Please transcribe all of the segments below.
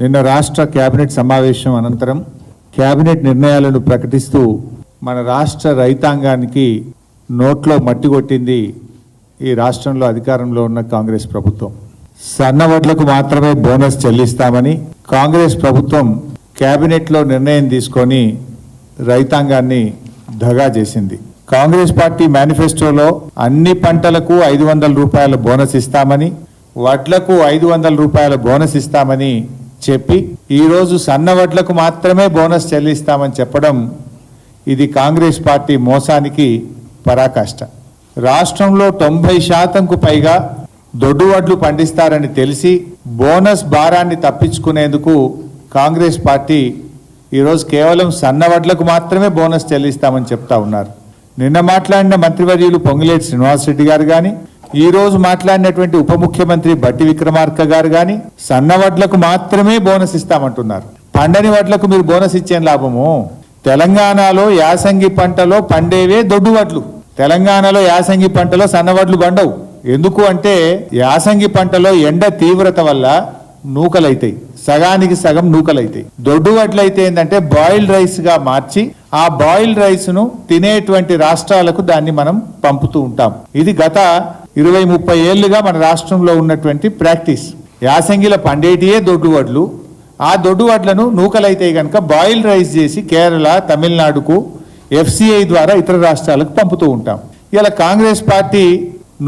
నిన్న రాష్ట్ర కేబినెట్ సమావేశం అనంతరం కేబినెట్ నిర్ణయాలను ప్రకటిస్తూ మన రాష్ట్ర రైతాంగానికి నోట్లో మట్టి కొట్టింది ఈ రాష్ట్రంలో అధికారంలో ఉన్న కాంగ్రెస్ ప్రభుత్వం. సన్నవడ్లకు మాత్రమే బోనస్ చెల్లిస్తామని కాంగ్రెస్ ప్రభుత్వం కేబినెట్లో నిర్ణయం తీసుకొని రైతాంగాన్ని దగా చేసింది. కాంగ్రెస్ పార్టీ మేనిఫెస్టోలో అన్ని పంటలకు ఐదు వందల రూపాయల బోనస్ ఇస్తామని వడ్లకు ఐదు వందల రూపాయల బోనస్ ఇస్తామని చెప్పి ఈరోజు సన్న వడ్లకు మాత్రమే బోనస్ చెల్లిస్తామని చెప్పడం ఇది కాంగ్రెస్ పార్టీ మోసానికి పరాకాష్ట. రాష్ట్రంలో తొంభై శాతంకు పైగా దొడ్డు వడ్లు పండిస్తారని తెలిసి బోనస్ భారాన్ని తప్పించుకునేందుకు కాంగ్రెస్ పార్టీ ఈరోజు కేవలం సన్న వడ్లకు మాత్రమే బోనస్ చెల్లిస్తామని చెప్తా ఉన్నారు. నిన్న మాట్లాడిన మంత్రివర్యులు పొంగిలేటి శ్రీనివాసరెడ్డి గారు కానీ ఈ రోజు మాట్లాడినటువంటి ఉప ముఖ్యమంత్రి బట్టి విక్రమార్క గారు కానీ సన్న వడ్లకు మాత్రమే బోనస్ ఇస్తామంటున్నారు. పండని వడ్లకు మీరు బోనస్ ఇచ్చే లాభము? తెలంగాణలో యాసంగి పంటలో పండేవే దొడ్డు వడ్లు. తెలంగాణలో యాసంగి పంటలో సన్న వడ్లు పండవు. ఎందుకు అంటే యాసంగి పంటలో ఎండ తీవ్రత వల్ల నూకలైతాయి. సగానికి సగం నూకలైతాయి. దొడ్డు వడ్లు అయితే ఏంటంటే బాయిల్డ్ రైస్గా మార్చి ఆ బాయిల్డ్ రైస్ను తినేటువంటి రాష్ట్రాలకు దాన్ని మనం పంపుతూ ఉంటాం. ఇది గత ఇరవై ముప్పై ఏళ్ళుగా మన రాష్ట్రంలో ఉన్నటువంటి ప్రాక్టీస్. యాసంగిల పండేటియే దొడ్డు వడ్లు. ఆ దొడ్డు వడ్లను నూకలైతే గనక బాయిల్ రైస్ చేసి కేరళ తమిళనాడుకు ఎఫ్సిఐ ద్వారా ఇతర రాష్ట్రాలకు పంపుతూ ఉంటాం. ఇలా కాంగ్రెస్ పార్టీ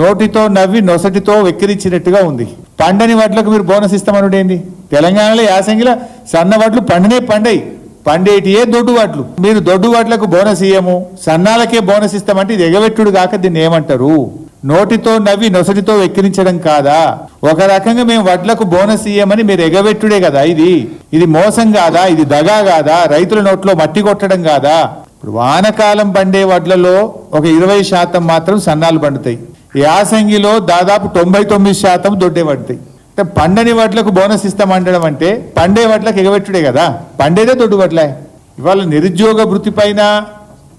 నోటితో నవ్వి నొసటితో వెక్కిరించినట్టుగా ఉంది. పండని వడ్లకు మీరు బోనస్ ఇస్తామనుడేంది తెలంగాణలో యాసంగిల సన్న వడ్లు పండనే పండయి పండేటియే దొడ్డు వడ్లు. మీరు దొడ్డు వడ్లకు బోనస్ ఇయ్యము. సన్నాలకే బోనస్ ఇస్తామంటే ఇది ఎగవెట్టుడు కాక దీన్ని ఏమంటారు? నోటితో నవ్వి నొసటితో వెక్కిరించడం కాదా? ఒక రకంగా మేము వడ్లకు బోనస్ ఇయ్యమని మీరు ఎగబెట్టుడే కదా ఇది. ఇది మోసం కాదా? ఇది దగా కాదా? రైతుల నోట్లో మట్టి కొట్టడం కాదా? ఇప్పుడు వానకాలం పండే వడ్లలో ఒక ఇరవై శాతం మాత్రం సన్నాలు పండుతాయి. యాసంగిలో దాదాపు తొంభై తొమ్మిది శాతం దొడ్డే పడతాయి అంటే పండని వడ్లకు బోనస్ ఇస్తామంటడం అంటే పండే వడ్లకు ఎగబెట్టుడే కదా. పండేదే దొడ్డు వడ్లే. ఇవాళ నిరుద్యోగ వృత్తి పైన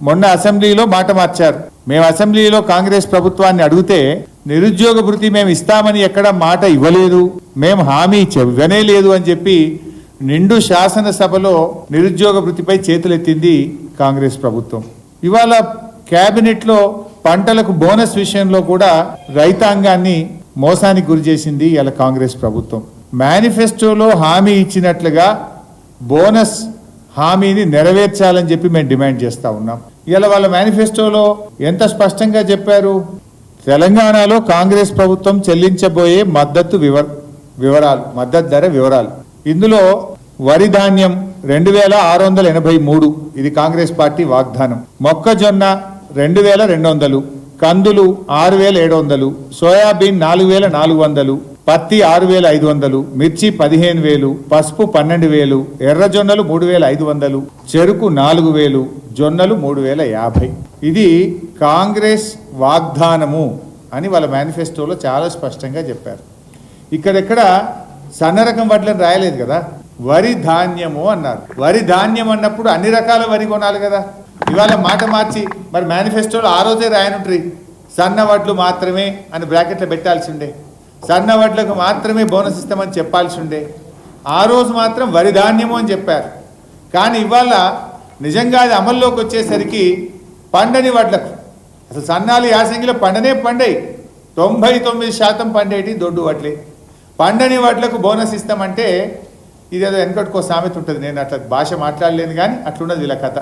మొన్న అసెంబ్లీలో మాట మార్చారు. మేము అసెంబ్లీలో కాంగ్రెస్ ప్రభుత్వాన్ని అడిగితే నిరుద్యోగ భృతి మేము ఇస్తామని ఎక్కడ మాట ఇవ్వలేదు మేము హామీ ఇచ్చ- ఇవ్వనే లేదు అని చెప్పి నిండు శాసనసభలో నిరుద్యోగ భృతిపై చేతులెత్తింది కాంగ్రెస్ ప్రభుత్వం. ఇవాళ క్యాబినెట్లో పంటలకు బోనస్ విషయంలో కూడా రైతాంగాన్ని మోసానికి గురి చేసింది ఇలా కాంగ్రెస్ ప్రభుత్వం. మేనిఫెస్టోలో హామీ ఇచ్చినట్లుగా బోనస్ హామీని నెరవేర్చాలని చెప్పి మేము డిమాండ్ చేస్తూ ఉన్నాం. ఇలా వాళ్ళ మేనిఫెస్టోలో ఎంత స్పష్టంగా చెప్పారు? తెలంగాణలో కాంగ్రెస్ ప్రభుత్వం చెల్లించబోయే మద్దతు వివర వివరాలు మద్దతు ధర వివరాలు. ఇందులో వరి ధాన్యం రెండు వేల ఆరు వందల ఎనభై మూడు ఇది కాంగ్రెస్ పార్టీ వాగ్దానం. మొక్కజొన్న రెండు వేల రెండు వందలు కందులు ఆరు వేల ఏడు వందలు సోయాబీన్ నాలుగు వేల నాలుగు వందలు పత్తి ఆరు వేల ఐదు వందలు మిర్చి పదిహేను వేలు పసుపు పన్నెండు వేలు ఎర్రజొన్నలు మూడు వేల ఐదు వందలు చెరుకు నాలుగు వేలు జొన్నలు మూడు వేల యాభై. ఇది కాంగ్రెస్ వాగ్దానము అని వాళ్ళ మేనిఫెస్టోలో చాలా స్పష్టంగా చెప్పారు. ఇక్కడెక్కడ సన్న రకం వడ్లను రాయలేదు కదా వరి ధాన్యము అన్నారు. వరి ధాన్యం అన్నప్పుడు అన్ని రకాల వరి కొనాలి కదా. ఇవాళ మాట మార్చి మరి మేనిఫెస్టోలో ఆ రోజే రాయనుంట్రి సన్న వడ్లు మాత్రమే అని బ్రాకెట్లో పెట్టాల్సి ఉండే సన్న వడ్లకు మాత్రమే బోనస్ ఇస్తామని చెప్పాల్సి ఉండే ఆ రోజు మాత్రం వరి ధాన్యము అని చెప్పారు. కానీ ఇవాళ నిజంగా అది అమల్లోకి వచ్చేసరికి పండని వడ్లకు. అసలు సన్నాలు యాసంగిలో పండనే పండాయి తొంభై తొమ్మిది శాతం పండేటి దొడ్డు వడ్లే. పండని వడ్లకు బోనస్ ఇస్తామంటే ఇదేదో వెనకటికో సామెత ఉంటుంది. నేను అట్లా భాష మాట్లాడలేను కానీ అట్లున్నది వీళ్ళ కథ.